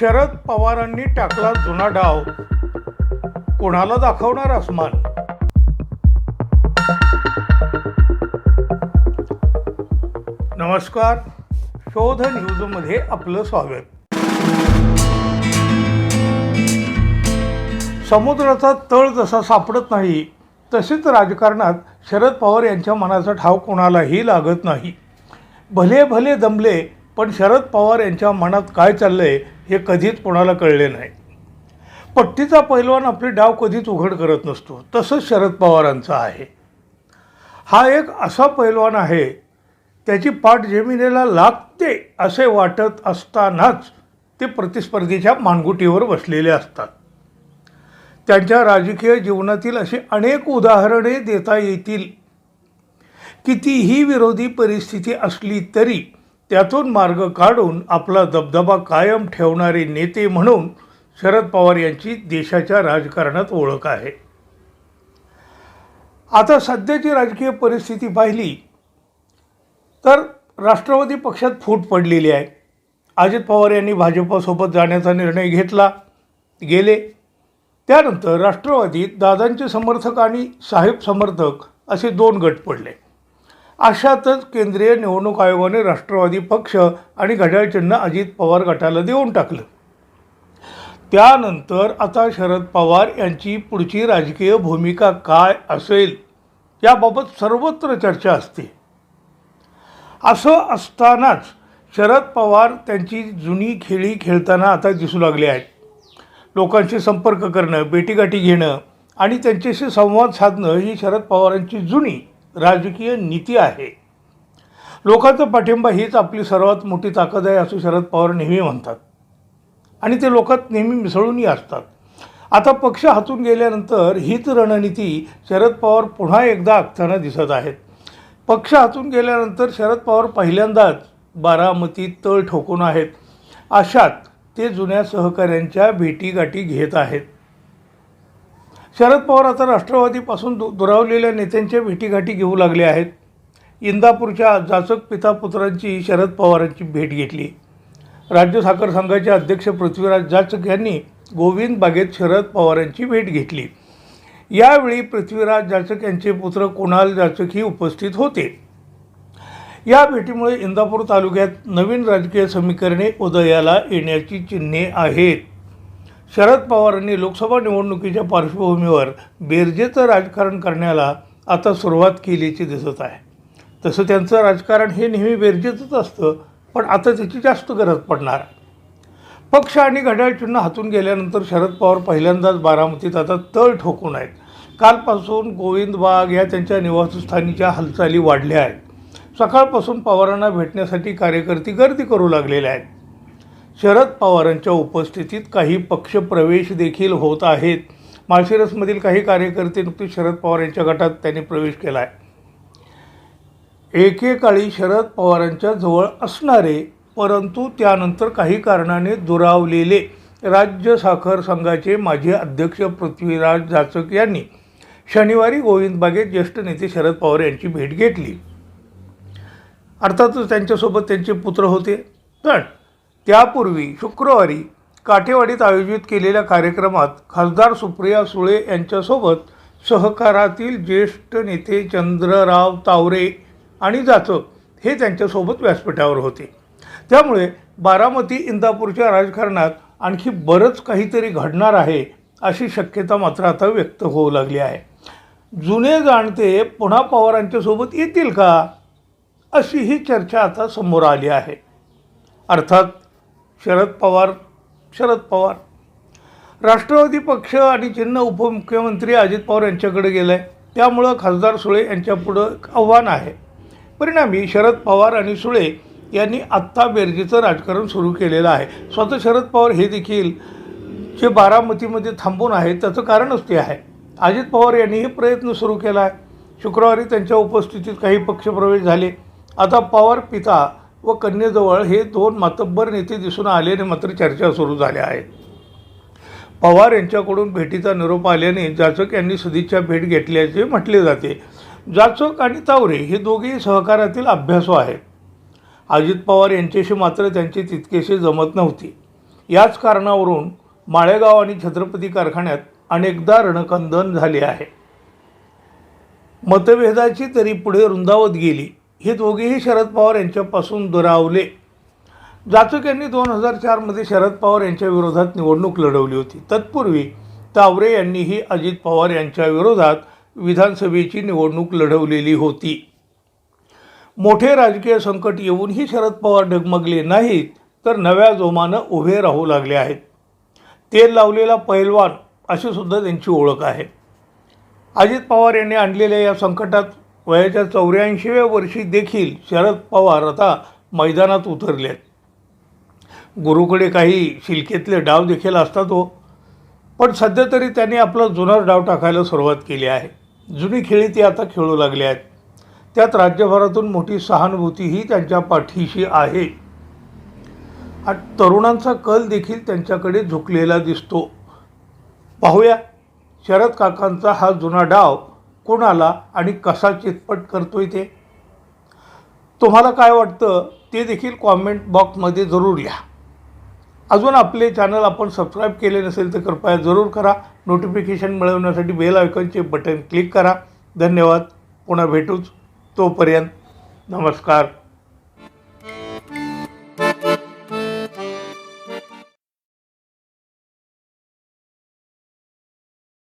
शरद पवारांनी टाकला जुना डाव. कोणाला दाखवणार अस्मान? नमस्कार. शोध न्यूजमध्ये आपलं स्वागत. समुद्राचा तळ जसा सापडत नाही तसेच राजकारणात शरद पवार यांच्या मनाचा ठाव कोणालाही लागत नाही. भले भले दमले पण शरद पवार यांच्या मनात काय चाललं आहे हे कधीच कोणाला कळले नाही. पट्टीचा पैलवान आपली डाव कधीच उघड करत नसतो. तसंच शरद पवारांचा आहे. हा एक असा पैलवान आहे त्याची पाठ जमिनीला लागते असे वाटत असतानाच ते प्रतिस्पर्धीच्या मानगुटीवर बसलेले असतात. त्यांच्या राजकीय जीवनातील अशी अनेक उदाहरणे देता येतील. कितीही विरोधी परिस्थिती असली तरी त्यातून मार्ग काढून आपला दबदबा कायम ठेवणारे नेते म्हणून शरद पवार यांची देशाच्या राजकारणात ओळख आहे. आता सध्याची राजकीय परिस्थिती पाहिली तर राष्ट्रवादी पक्षात फूट पडलेली आहे. अजित पवार यांनी भाजपसोबत जाण्याचा निर्णय घेतला गेले. त्यानंतर राष्ट्रवादीत दादांचे समर्थक आणि साहेब समर्थक असे दोन गट पडले. अशातच केंद्रीय निवडणूक आयोगाने राष्ट्रवादी पक्ष आणि घड्याळ चिन्ह अजित पवार गटाला देऊन टाकलं. त्यानंतर आता शरद पवार यांची पुढची राजकीय भूमिका काय असेल याबाबत सर्वत्र चर्चा असते. असं असतानाच शरद पवार त्यांची जुनी खेळी खेळताना आता दिसू लागले आहेत. लोकांशी संपर्क करणं भेटीगाठी घेणं आणि त्यांच्याशी संवाद साधणं ही शरद पवारांची जुनी राजकीय नीती आहे. लोकांचा पाठिंबा हीच आपली सर्वात मोठी ताकद आहे असं शरद पवार नेहमी म्हणतात. आणि ते लोकात नेहमी मिसळूनही असतात. आता पक्ष हातून गेल्यानंतर हीच रणनीती शरद पवार पुन्हा एकदा आखताना दिसत आहेत. पक्ष हातून गेल्यानंतर शरद पवार पहिल्यांदाच बारामतीत तळ ठोकून आहेत. अशात ते जुन्या सहकाऱ्यांच्या भेटीगाठी घेत आहेत. शरद पवार आता राष्ट्रवादीपासून दु दुरावलेल्या नेत्यांच्या भेटीगाठी घेऊ लागले आहेत. इंदापूरच्या जाचक पिता पुत्रांची शरद पवारांची भेट घेतली. राज्य साखर संघाचे अध्यक्ष पृथ्वीराज जाचक यांनी गोविंद बागेत शरद पवारांची भेट घेतली. यावेळी पृथ्वीराज जाचक यांचे पुत्र कुणाल जाचकही उपस्थित होते. या भेटीमुळे इंदापूर तालुक्यात नवीन राजकीय समीकरणे उदयाला येण्याची चिन्हे आहेत. शरद पवारांनी लोकसभा निवडणुकीच्या पार्श्वभूमीवर बेरजेचं राजकारण करण्याला आता सुरुवात केल्याची दिसत आहे. तसं त्यांचं राजकारण हे नेहमी बेरजेचंच असतं पण आता त्याची जास्त गरज पडणार पक्ष आणि घड्याळ चिन्ह हातून गेल्यानंतर शरद पवार पहिल्यांदाच बारामतीत आता तळ ठोकून आहेत. कालपासून गोविंद बाग या त्यांच्या निवासस्थानीच्या हालचाली वाढल्या आहेत. सकाळपासून पवारांना भेटण्यासाठी कार्यकर्ते गर्दी करू लागलेले आहेत. शरद पवारांच्या उपस्थितीत काही पक्षप्रवेश देखील होत आहेत. माळशिरसमधील काही कार्यकर्ते नुकतेच शरद पवार यांच्या गटात त्यांनी प्रवेश केला आहे एकेकाळी शरद पवारांच्या जवळ असणारे परंतु त्यानंतर काही कारणाने दुरावलेले राज्य साखर संघाचे माजी अध्यक्ष पृथ्वीराज जाचक यांनी शनिवारी गोविंद बागेत ज्येष्ठ नेते शरद पवार यांची भेट घेतली. अर्थातच त्यांच्यासोबत त्यांचे पुत्र होते. पण त्यापूर्वी शुक्रवारी काठेवाडीत आयोजित केलेल्या कार्यक्रमात खासदार सुप्रिया सुळे यांच्यासोबत सहकारातील ज्येष्ठ नेते चंद्रराव तावरे आणि जाचक हे त्यांच्यासोबत व्यासपीठावर होते. त्यामुळे बारामती इंदापूरच्या राजकारणात आणखी बरंच काहीतरी घडणार आहे अशी शक्यता मात्र आता व्यक्त होऊ लागली आहे. जुने जाणते पुन्हा पवारांच्यासोबत येतील का? अशी ही चर्चा आता समोर आली आहे. अर्थात शरद पवार शरद पवार. राष्ट्रवादी पक्ष आणि चिन्ह उपमुख्यमंत्री अजित पवार यांच्याकडे गेलं आहे त्यामुळं खासदार सुळे यांच्यापुढं एक आव्हान आहे. परिणामी शरद पवार आणि सुळे यांनी आत्ता बेरजेचं राजकारण सुरू केलेलं आहे. स्वतः शरद पवार हे देखील जे बारामतीमध्ये थांबून आहेत त्याचं कारणच ते आहे. अजित पवार यांनीही प्रयत्न सुरू केला आहे शुक्रवारी त्यांच्या उपस्थितीत काही पक्षप्रवेश झाले. आता पवार पिता व कन्येजवळ हे दोन मातब्बर नेते दिसून आल्याने मात्र चर्चा सुरू झाल्या आहेत. पवार यांच्याकडून भेटीचा निरोप आल्याने जाचक यांनी सदिच्छा भेट घेतल्याचे म्हटले जाते. जाचक आणि तावरे हे दोघेही सहकारातील अभ्यासू आहेत. अजित पवार यांच्याशी मात्र त्यांची तितकेसे जमत नव्हती. याच कारणावरून माळेगाव आणि छत्रपती कारखान्यात अनेकदा रणकंदन झाले आहे. मतभेदाची तरी पुढे रुंदावत गेली. हे दोघेही शरद पवार यांच्यापासून दुरावले. जाचक यांनी दोन हजार चारमध्ये शरद पवार यांच्या विरोधात निवडणूक लढवली होती. तत्पूर्वी तावरे यांनीही अजित पवार यांच्या विरोधात विधानसभेची निवडणूक लढवलेली होती. मोठे राजकीय संकट येऊनही शरद पवार डगमगले नाहीत तर नव्या जोमानं उभे राहू लागले आहेत. तेल लावलेला पैलवान अशी सुद्धा त्यांची ओळख आहे. अजित पवार यांनी आणलेल्या या संकटात वयाच्या चौऱ्याऐंशीव्या वर्षी देखील शरद पवार आता मैदानात उतरले आहेत गुरुकडे काही शिलकेतले डाव देखील असतात हो. पण सध्या तरी त्यांनी आपला जुना डाव टाकायला सुरुवात केली आहे. जुनी खेळी ती आता खेळू लागली आहेत. त्यात राज्यभरातून मोठी सहानुभूतीही त्यांच्या पाठीशी आहे. तरुणांचा कल देखील त्यांच्याकडे झुकलेला दिसतो. पाहूया शरद काकांचा हा जुना डाव कोणाला आणि कसा चितपट करतोय ते? तुम्हाला काय वाटतं ते देखील कॉमेंट बॉक्समध्ये जरूर लिहा अजून आपले चॅनल आपण सबस्क्राईब केले नसेल तर कृपया जरूर करा. नोटिफिकेशन मिळवण्यासाठी बेल आयकॉनचे बटन क्लिक करा. धन्यवाद. पुन्हा भेटूच. तोपर्यंत नमस्कार.